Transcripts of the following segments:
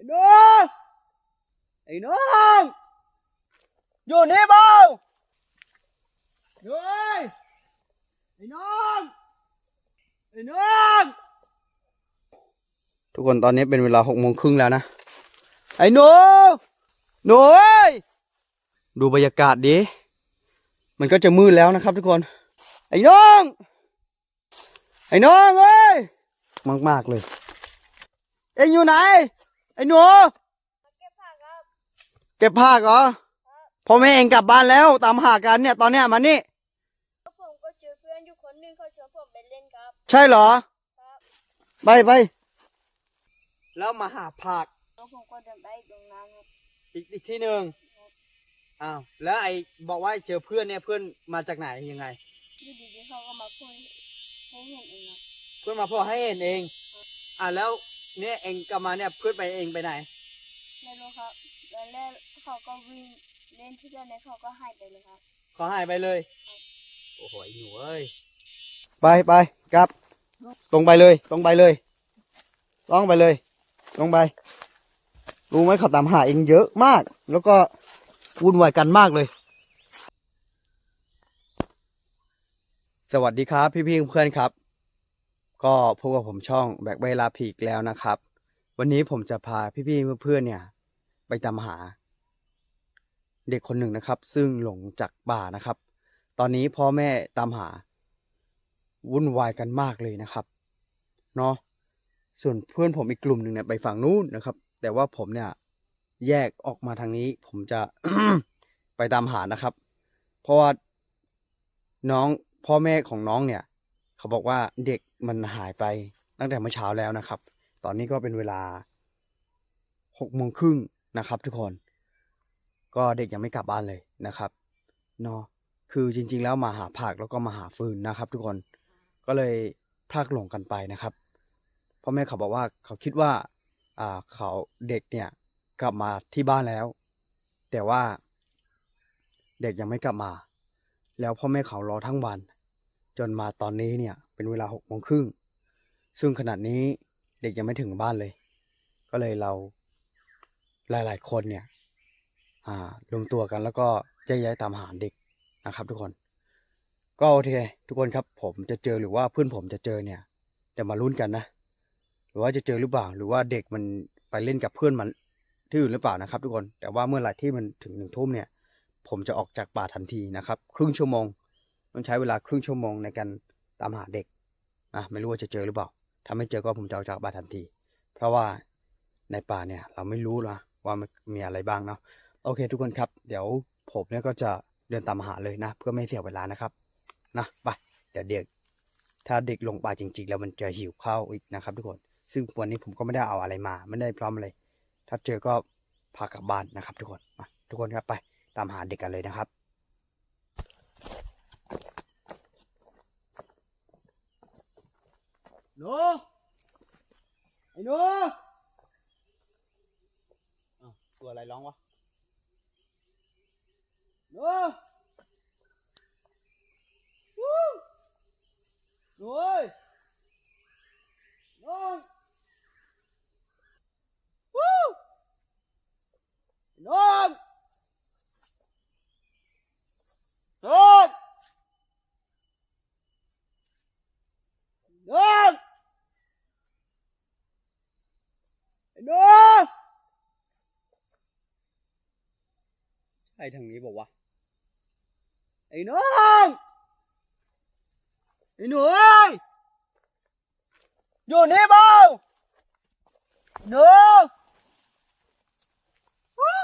ไอ้น้องไอ้น้องอยู่นี่เปล่าเฮ้ยไอ้น้องไอ้น้องทุกคนตอนนี้เป็นเวลาหกโมงครึ่งแล้วนะ ไอ้หนูหนูเอ้ยดูบรรยากาศดิมันก็จะมืดแล้วนะครับ ทุกคน ไอ้น้อง ไอ้น้องเอ้ยมากมากๆเลย เอ็งอยู่ไหนไอ้หนูเก็บผักครับเก็บผักเหรอพ่อแม่เองกลับบ้านแล้วตามหากันเนี่ย ตอนเนี้ยมานี่แล้วผมก็เจอเพื่อนอยู่คนหนึ่งเขาชวนผมไปเล่นครับ ใช่เหรอครับไปไปแล้วมาหาผักแล้วผมก็เดินไปตรงนั้นครับอีกอีกที่หนึ่งอ้าวแล้วไอ้บอกว่าเจอเพื่อนเนี่ยเพื่อนมาจากไหนยังไงอยู่ดีๆเขาก็มาพูดให้เห็นเองนะเพื่อนมาพอให้เห็นเอง อ่าแล้ว เนี่ยเองกลับมาเนี่ยเพื่อนไปเองไปไหน ไม่รู้ครับแล้วแรกเขาก็วิ่งเล่นที่เล่นในเขาก็หายไปเลยครับ ขอหายไปเลย โอ้โหไอ้หนูเอ้ย ไปไปกลับ ตรงไปเลย ตรงไปเลยต้องไปเลย ตรงไป รู้ไหมเขาตามหาเองเยอะมาก แล้วก็วุ่นวายกันมากเลย สวัสดีครับ พี่ๆเพื่อนๆครับ ก็พบกับผมช่องแบกใบลาผีกแล้วนะครับ วันนี้ผมจะพาพี่ๆเพื่อนๆเนี่ย ไปตามหา เด็กคนหนึ่งนะครับ ซึ่งหลงจากป่านะครับ ตอนนี้พ่อแม่ตามหา วุ่นวายกันมากเลยนะครับเนาะส่วนเพื่อนผมอีกกลุ่มหนึ่งเนี่ยไปฝั่งนู้นนะครับ แต่ว่าผมเนี่ย แยกออกมาทางนี้ ผมจะไปตามหานะครับ เพราะว่าน้องพ่อแม่ของน้องเนี่ย เขาบอกว่าเด็กมันหายไปตั้งแต่เมื่อเช้าแล้วนะครับ ตอนนี้ก็เป็นเวลาหกโมงครึ่งนะครับ ทุกคน ก็เด็กยังไม่กลับบ้านเลยนะครับเนาะคือจริง ๆ แล้วมาหาผักแล้วก็มาหาฟืนนะครับ ทุกคนก็เลยพลากหลงกันไปนะครับพ่อแม่เขาบอกว่าเขาคิดว่าอ่าเขาเด็กเนี่ยกลับมาที่บ้านแล้ว แต่ว่าเด็กยังไม่กลับมา แล้วพ่อแม่เขารอทั้งวัน จนมาตอนนี้เนี่ยเป็นเวลาหกโมงครึ่งซึ่งขนาดนี้เด็กยังไม่ถึงบ้านเลย ก็เลยเราหลาย ๆ คนเนี่ยอ่ารวมตัวกันแล้วก็แยกย้ายตามหาเด็กนะครับ ทุกคน ก็โอเคทุกคนครับ ผมจะเจอหรือว่าเพื่อนผมจะเจอเนี่ยเดี๋ยวมาลุ้นกันนะหรือว่าจะเจอหรือเปล่า หรือว่าเด็กมันไปเล่นกับเพื่อนมันที่อื่นหรือเปล่านะครับ ทุกคนแต่ว่าเมื่อไหร่ที่มันถึงหนึ่งทุ่มเนี่ย ผมจะออกจากป่าทันทีนะครับ ครึ่งชั่วโมง มันใช้เวลาครึ่งชั่วโมงในการตามหาเด็กอะไม่รู้ว่าจะเจอหรือเปล่า ถ้าไม่เจอก็ผมจะออกจากป่าทันที เพราะว่าในป่าเนี่ยเราไม่รู้นะว่ามันมีอะไรบ้างเนาะโอเค ทุกคนครับ เดี๋ยวผมเนี่ยก็จะเดินตามหาเลยนะ เพื่อไม่เสียเวลานะครับนะไปเดี๋ยวเด็ก ถ้าเด็กลงป่าจริง ๆ แล้วมันจะหิวข้าวอีกนะครับ ทุกคนซึ่งวันนี้ผมก็ไม่ได้เอาอะไรมา ไม่ได้พร้อมอะไรถ้าเจอก็พากลับบ้านนะครับ ทุกคนมาทุกคนครับไปตามหาเด็กกันเลยนะครับ หนูไอ้หนูอ้าวตัวอะไรร้องวะ หนูวู้หนูเอ้ยน้องวู้น้องน้องน้องไอ้หนู ใช่ทางนี้บอกว่าวะไอ้น้องไอ้หนูเอ้ยอยู่นี่เปล่าหนูวู้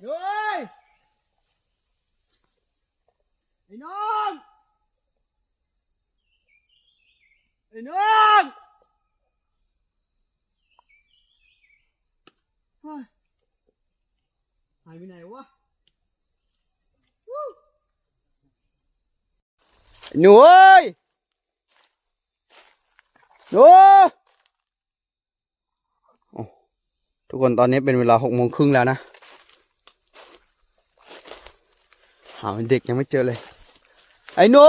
หนูเอ้ยไอ้น้องไอ้น้องเฮ้ยหายไปไหนวะหนูเอ้ยหนูโอ้ทุกคนตอนนี้เป็นเวลาหกโมงครึ่งแล้วนะ หาเด็กยังไม่เจอเลย ไอ้หนู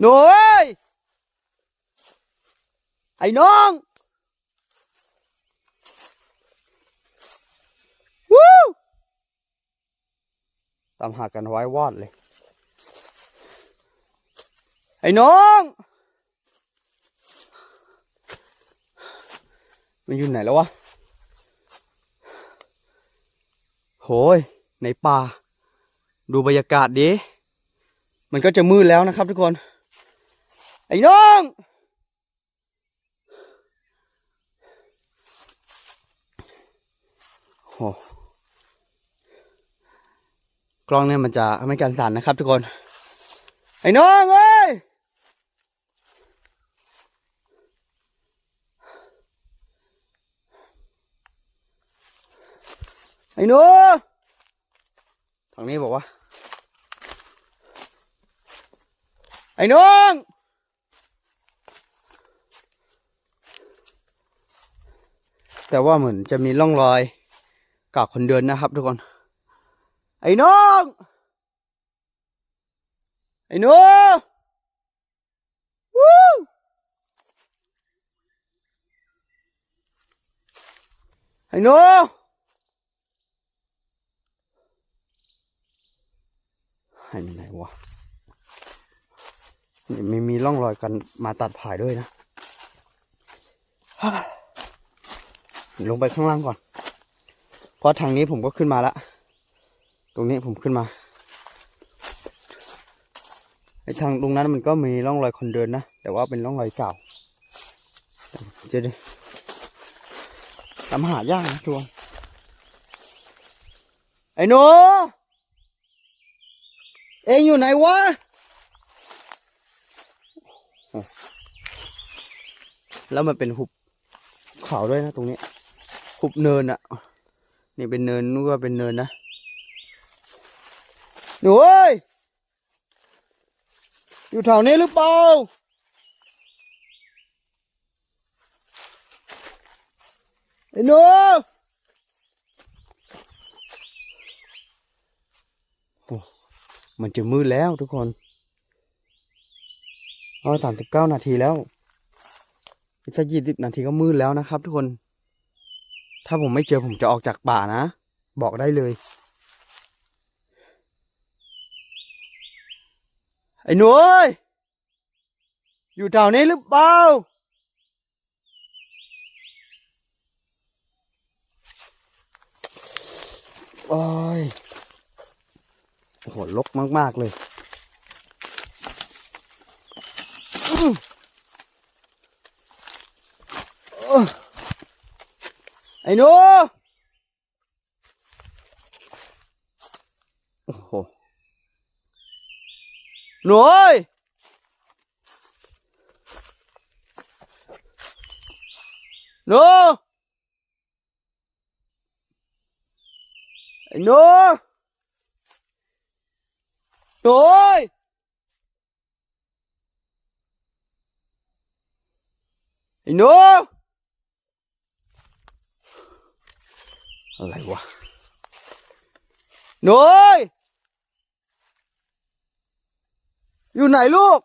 หนูเอ้ยอ้น้อง วู้ตามหากันไว้วอดเลย ไอ้น้อง มันอยู่ไหนแล้ววะ โหย ในป่า ดูบรรยากาศดีมันก็จะมืดแล้วนะครับทุกคน ไอ้น้องโห ล้องเนี่ยมันจะไม่กันสั่นนะครับ ทุกคน ไอ้น้องเอ้ยไอ้หนูทางนี้บอกว่า ไอ้น้องแต่ว่าเหมือนจะมีร่องรอยกากคนเดินนะครับทุกคน ไอ้น้อง ไอ้หนูวู้ไอ้นูหายไปไหนวะนี่ไม่มีร่องรอยกันมาตัดผ่ายด้วยนะ ลงไปข้างล่างก่อน เพราะทางนี้ผมก็ขึ้นมาแล้ว ตรงนี้ผมขึ้นมาไอทางตรงนั้นมันก็มีร่องรอยคนเดินนะ แต่ว่าเป็นร่องรอยเก่าเจะดิตามหายากนะทวนไอ้หนูเอ็งอยู่ไหนวะแล้วมันเป็นหุบเขาด้วยนะตรงนี้ หุบเนินอะนี่เป็นเนินนู้นก็เป็นเนินนะ หนูเอ้ย อยู่แถวนี้หรือเปล่า ไอ้หนูโอ้มันจะมืดแล้วทุกคนอ๋อสามสิบเก้านาทีแล้วอีกสักยี่สิบนาทีก็มืดแล้วนะครับทุกคน ถ้าผมไม่เจอผมจะออกจากป่านะ บอกได้เลย ไอ้หนูเอ้ยอยู่แถวนี้หรือเปล่า โอ้ยโอ้โหลกมาก ๆ เลย ไอ้หนูโอ้โห หนูเอ้ยหนูไอ้หนูหนูเอ้ยไอ้หนูอะไรวะหนูเอ้ยอยู่ไหนลูก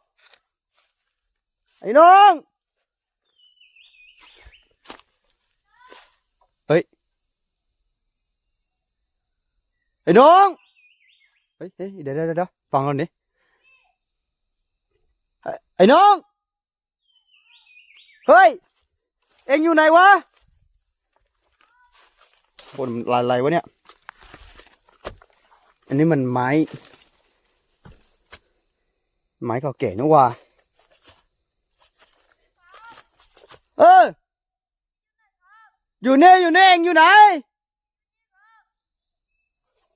ไอ้น้อง เฮ้ย ไอ้น้องเฮ้ยเฮ้ยเดี๋ยวเดี๋ยวเดี๋ยวฟังก่อนดิไอ้ไอ้น้อง เฮ้ย เอ็งอยู่ไหนวะคนมันอะไรวะเนี่ย อันนี้มันไม้ ไม้เก่าแก่นะว่าเออ อยู่นี่อยู่นี่เองอยู่ไหน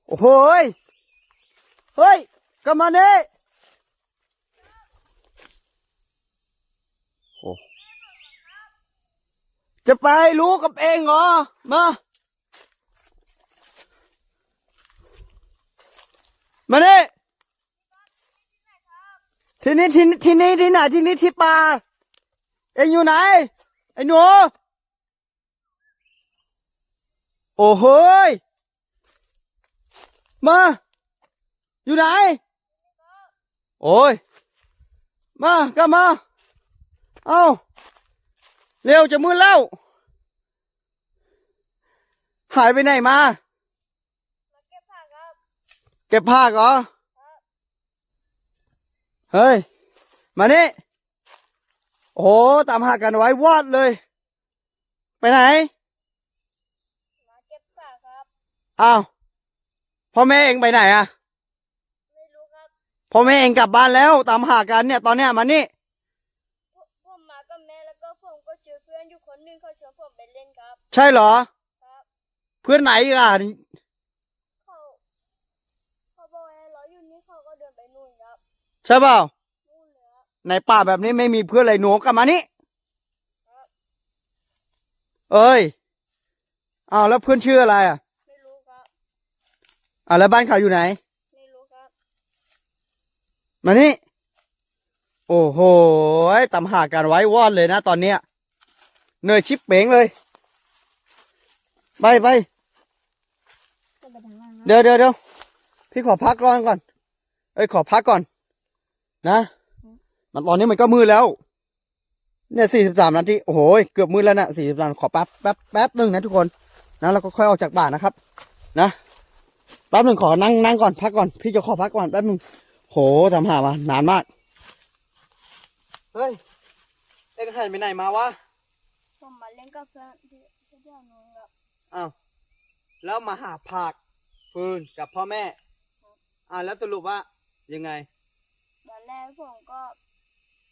โอ้โหยเฮ้ยกลับมานี่โอ้จะไปรู้กับเองเหรอ มา มานี่ ที่นี่ที่นี่ที่นี่ที่ไหนที่นี่ที่ป่าเอ็งอยู่ไหน ไอ้หนู โอ้โหยมา อยู่ไหน โอ้ย มากลับมา เอาเร็วจะมืดแล้ว หายไปไหนมา เก็บผักครับเก็บผ้าเหรอ เฮ้ย มานี่ โอ้โหตามหากันไว้วอดเลย ไปไหน มาเก็บผักครับอ้าวพ่อแม่เองไปไหนอะไม่รู้ครับพ่อแม่เองกลับบ้านแล้ว ตามหากันเนี่ย ตอนเนี้ยมานี่พวกผมมากับแม่แล้วก็ผมก็เจอเพื่อนอยู่คนหนึงเขาชวนผมไปเล่นครับ ใช่เหรอ ครับ เพื่อนไหนอีกอะ ใช่เปล่านู่นเลยครับในป่าแบบนี้ไม่มีเพื่อนเลยหนูกลับมานี่เอ้ยอ้าวแล้วเพื่อนชื่ออะไรอะไม่รู้ครับอ่าวแล้วบ้านเขาอยู่ไหนไม่รู้ครับมานี่โอ้โหตามหากันไว้วอดเลยนะตอนเนี้ยเหนื่อยชิปเป๋งเลย ไปไปจะไปทางล่างครับเดี๋ยวเดี๋ยวเดี๋ยวพี่ขอพักก่อนก่อนเอ้ยขอพักก่อน นะมันตอนนี้มันก็มืดแล้ว เนี่ยสี่สิบสามนาทีโอ้โหเกือบมืดแล้วนะสี่สิบสามขอแป๊บแป๊บแป๊บหนึ่งนะทุกคนนะแล้วก็ค่อยออกจากบ้านนะครับ นะแป๊บหนึ่งขอนั่งนั่งก่อนพักก่อนพี่จะขอพักก่อนแป๊บหนึ่งโหทำหามานานมากเฮ้ยเอ็งหายไปไหนมาวะผมมาเล่นกับเพื่อนที่ที่เที่ยวนู้นครับอ้าวแล้วมาหาผักฟืนกับพ่อแม่อ่าแล้วสรุปว่ายังไงตอน แรกผมก็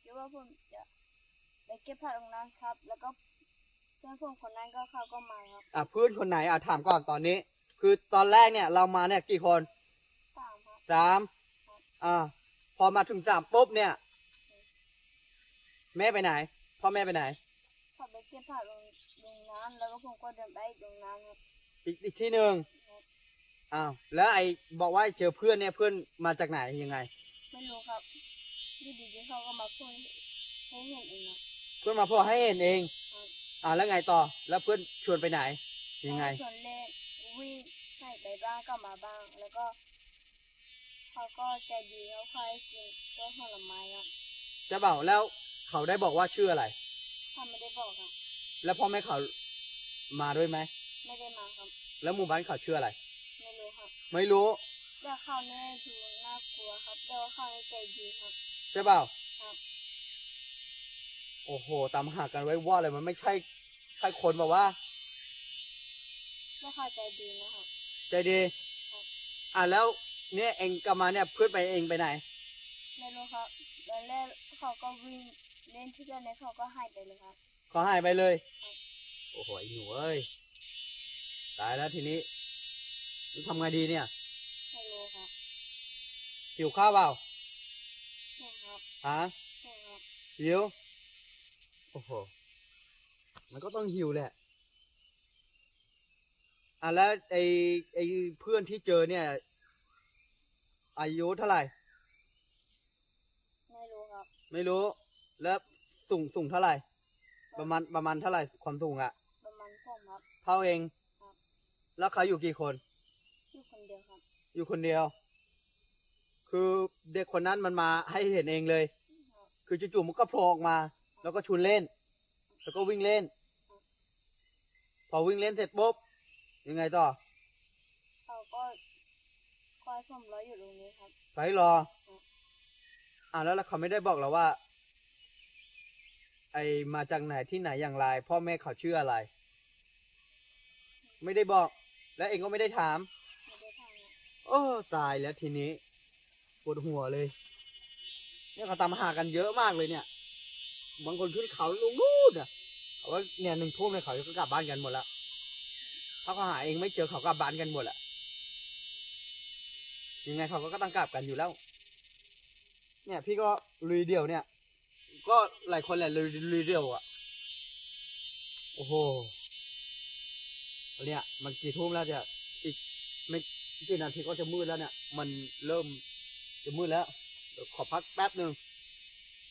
คิดว่าผมจะไปเก็บผักตรงนั้นครับ แล้วก็เพื่อนผมคนนั้นก็เขาก็มาครับอะเพื่อนคนไหนอะถามก่อนตอนนี้ คือตอนแรกเนี่ยเรามาเนี่ยกี่คนสามครับสามอ่าพอมาถึงสามปุ๊บเนี่ย แม่ไปไหนพ่อแม่ไปไหนเขาไปเก็บผักตรงตรงนั้นแล้วก็ผมก็เดินไปตรงนั้นครับอีกอีกที่หนึ่งอ้าวแล้วไอ้บอกว่าเจอเพื่อนเนี่ยเพื่อนมาจากไหนยังไง ไม่รู้ครับอยู่ดีๆ เขาก็มาพูดให้เห็นเองครับเพื่อนมาพอให้เห็นเองครับอ่าแล้วไงต่อ แล้วเพื่อนชวนไปไหน ยังไงเขาชวนเล่นวิ่งให้ไปบ้างก็มาบ้าง แล้วก็เขาก็ใจดีเขาคอยกินต้นผลไม้ครับจะเปล่าแล้วเขาได้บอกว่าชื่ออะไรเขาไม่ได้บอกครับแล้วพ่อแม่เขามาด้วยไหม ไม่ได้มาครับ แล้วหมู่บ้านเขาชื่ออะไร ไม่รู้ครับไม่รู้แต่เขาเนี่ยดูน่ากลัวครับแต่ว่าเขาใจดีครับ ใช่เปล่าครับ โอ้โห ตามหากันไว้ว่าเลยมันไม่ใช่ใช่คนแบบว่าไม่เข้าใจดีนะครับ ใจดี อะแล้วเนี่ยเองกลับมาเนี่ยเพื่อนไปเองไปไหน ไม่รู้ครับตอนแรกเขาก็วิ่งเล่นที่เดียวในเขาก็หายไปเลยครับเขาหายไปเลยครับโอ้โหไอ้หนูเอ้ย ตายแล้วทีนี้ทำไงดีเนี่ยไม่รู้ครับหิวข้าวเปล่านี่ครับ ฮะนี่ครับหิว โอ้โห มันก็ต้องหิวแหละ อะแล้วไอ้ไอ้เพื่อนที่เจอเนี่ย อายุเท่าไหร่ ไม่รู้ครับ ไม่รู้ แล้วสูงสูงเท่าไหร่ ประมาณประมาณเท่าไหร่ความสูงอะประมาณผมครับ เท่าเอง ครับ แล้วเขาอยู่กี่คน อยู่คนเดียวครับ อยู่คนเดียว คือเด็กคนนั้นมันมาให้เห็นเองเลยครับคือจู่ๆมันก็โผล่ออกมา แล้วก็ชวนเล่น แล้วก็วิ่งเล่น พอวิ่งเล่นเสร็จปุ๊บยังไงต่อเขาก็คอยผมรออยู่ตรงนี้ครับไปรอ อ่าแล้วเขาไม่ได้บอกเราว่า ไอมาจากไหนที่ไหนอย่างไร พ่อแม่เขาชื่ออะไร ไม่ได้บอก และเองก็ไม่ได้ถาม ไม่ได้ทางครับโอ้ ตายแล้วทีนี้ ปวดหัวเลย เนี่ยเขาตามหากันเยอะมากเลยเนี่ย บางคนขึ้นเขาลงนู่นอะเขาว่าเนี่ยหนึ่งทุ่มเลยเขาก็กลับบ้านกันหมดล้วถ้าเขาหาเองไม่เจอเขากลับบ้านกันหมดอะยังไงเขาก็ต้องกลับกันอยู่แล้ว เนี่ยพี่ก็ลุยเดี่ยวเนี่ย ก็หลายคนแหละลุยลุยเดี่ยวอะ โอ้โหเนี่ยมันกี่ทุ่มแล้วจะอีกไม่กี่นาทีก็จะมืดแล้วเนี่ย มันเริ่ม จะมืดแล้วเดี๋ยวขอพักแป๊บหนึ่ง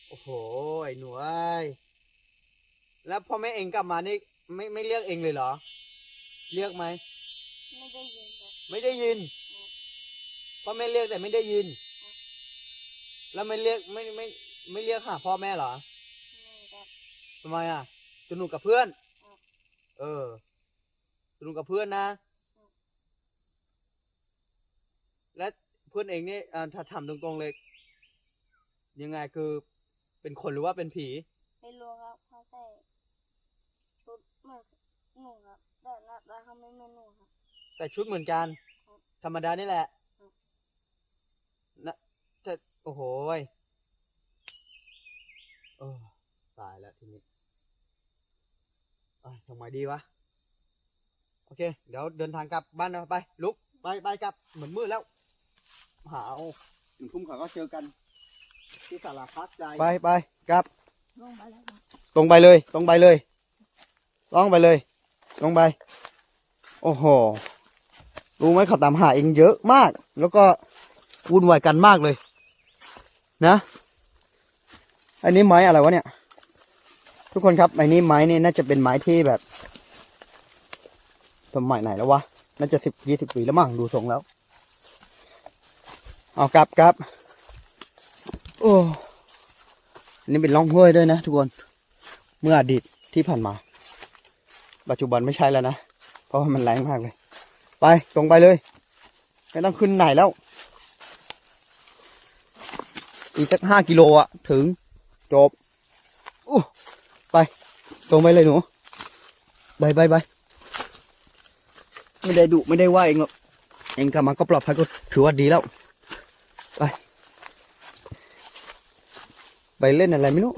โอ้โหไอ้หนูเอ้ยแล้วพ่อแม่เองกลับมานี่ไม่ไม่เรียกเองเลยเหรอ เรียกไหมไม่ได้ยินครับไม่ได้ยินพ่อแม่เรียกแต่ไม่ได้ยิน แล้วไม่เรียกไม่ไม่ไม่เรียกหาพ่อแม่เหรอไม่ครับทำไมอะจสนุกกับเพื่อนอืมเออสนุกกับเพื่อนนะ อืม และ เพื่อนเองนี่อ่าถ้าถามตรงๆเลย ยังไงคือเป็นคนหรือว่าเป็นผี ไม่รู้ครับเขาใส่ชุดเหมือนหนูครับแต่หน้าตาเขาไม่เหมือนหนูครับ แต่ชุดเหมือนกันอืมธรรมดานี่แหละอืมนะแต่โอ้โหยเออตายแล้วทีนี้เอ้ยทำไมดีวะ โอเค เดี๋ยวเดินทางกลับบ้านนะไป ลุก ไปไปกลับ เหมือนมืดแล้ว หาเอาหนึ่งทุ่มเขาก็เจอกัน ที่สาราพักใจไปไปกลับ ลงไปแล้วครับตรงไปเลย ตรงไปเลยล่องไปเลยตรงไป โอ้โห รู้ไหมเขาตามหาเองเยอะมาก แล้วก็วุ่นวายกันมากเลย นะ อันนี้ไม้อะไรวะเนี่ย ทุกคนครับไอ้นี้ไม้นี่น่าจะเป็นไม้ที่แบบสมัยไหนแล้ววะ น่าจะสิบยี่สิบปีแล้วมั้งดูทรงแล้ว เอากลับกลับโอ้นนี่เป็นร่องห้วยด้วยนะทุกคน เมื่ออดีตที่ผ่านมา ปัจจุบันไม่ใช่แล้วนะ เพราะว่ามันแรงมากเลย ไปตรงไปเลย ไม่ต้องขึ้นไหนแล้ว อีกสักห้ากิโลอะถึงจบอู้ไป ตรงไปเลยหนู ไปไปไปไม่ได้ดุไม่ได้ว่าเองหรอกเองกลับมาก็ปลอดภัยก็ถือว่าดีแล้ว ไปไปเล่นอะไรไม่รู้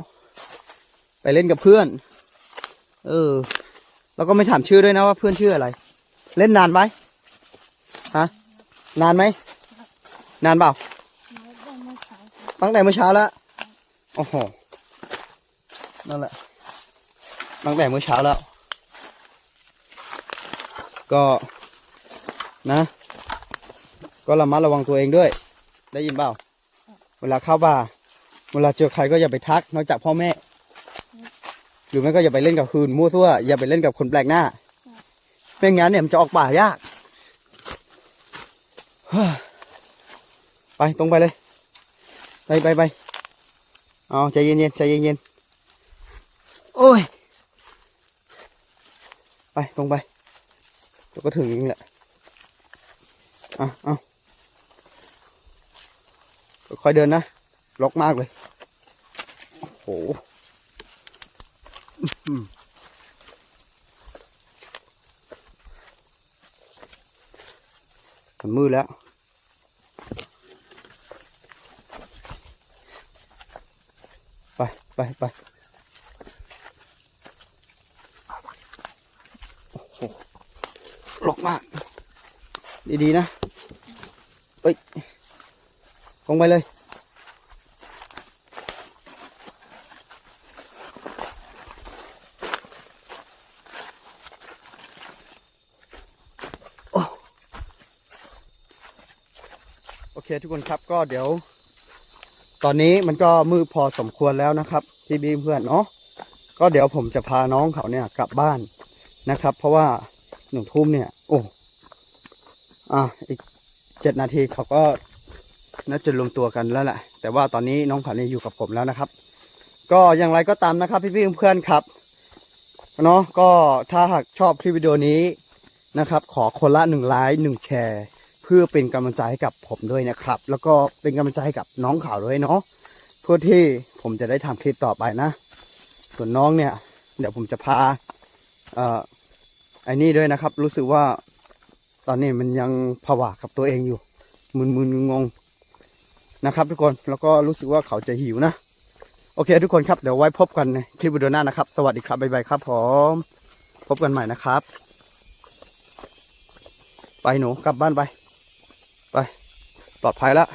ไปเล่นกับเพื่อน เออ แล้วก็ไม่ถามชื่อด้วยนะว่าเพื่อนชื่ออะไร เล่นนานไหมฮะ นานไหม นานเปล่า ตั้งแต่เมื่อเช้าแล้ว โอ้โห นั่นแหละ ตั้งแต่เมื่อเช้าแล้ว ก็นะ ก็ระมัดระวังตัวเองด้วย ได้ยินเปล่า เวลาเข้าป่า เวลาเจอใครก็อย่าไปทัก นอกจากพ่อแม่ หรือไม่ก็อย่าไปเล่นกับคืนมั่วซั่ว อย่าไปเล่นกับคนแปลกหน้า ไม่งั้นเนี่ยมันจะออกป่ายาก ไปตรงไปเลย ไปไปไปเอาใจเย็นๆใจเย็นๆ โอ้ย ไปตรงไปเดี๋ยวก็ถึงเองแหละ อะ เอา ค่อยเดินนะล็อกมากเลยโอ้โหอื้อหือมันมืดแล้ว ไปไปไปโอ้โหหลกมาก ดี ๆ นะเอ้ย ลงไปเลยโอโอเคทุกคนครับก็เดี๋ยว ตอนนี้มันก็มืดพอสมควรแล้วนะครับ พี่บีเพื่อนเนาะก็เดี๋ยวผมจะพาน้องเขาเนี่ยกลับบ้านนะครับ เพราะว่าหนึ่งทุ่มเนี่ย โอ้อะอีกเจ็ดนาทีเขาก็ น่าจะรวมตัวกันแล้วแหละแต่ว่าตอนนี้น้องขาเนี่ยอยู่กับผมแล้วนะครับ ก็อย่างไรก็ตามนะครับ พี่ๆเพื่อนๆครับเนาะก็ถ้าหากชอบคลิปวิดีโอนี้นะครับ ขอคนละหนึ่งไลค์หนึ่งแชร์ เพื่อเป็นกำลังใจให้กับผมด้วยนะครับ แล้วก็เป็นกำลังใจให้กับน้องเขาวด้วยเนาะเพื่อที่ผมจะได้ทำคลิปต่อไปนะ ส่วนน้องเนี่ย เดี๋ยวผมจะพาเอ่อไอ้นี่ด้วยนะครับ รู้สึกว่าตอนนี้มันยังผวากับตัวเองอยู่มึนๆงง นะครับทุกคนแล้วก็รู้สึกว่าเขาจะหิวนะ โอเค ทุกคนครับเดี๋ยวไว้พบกันในคลิปวิดีโอหน้านะครับ สวัสดีครับบ๊ายบายครับผมพบกันใหม่นะครับ ไปหนูกลับบ้านไป ไป ปลอดภัยแล้ว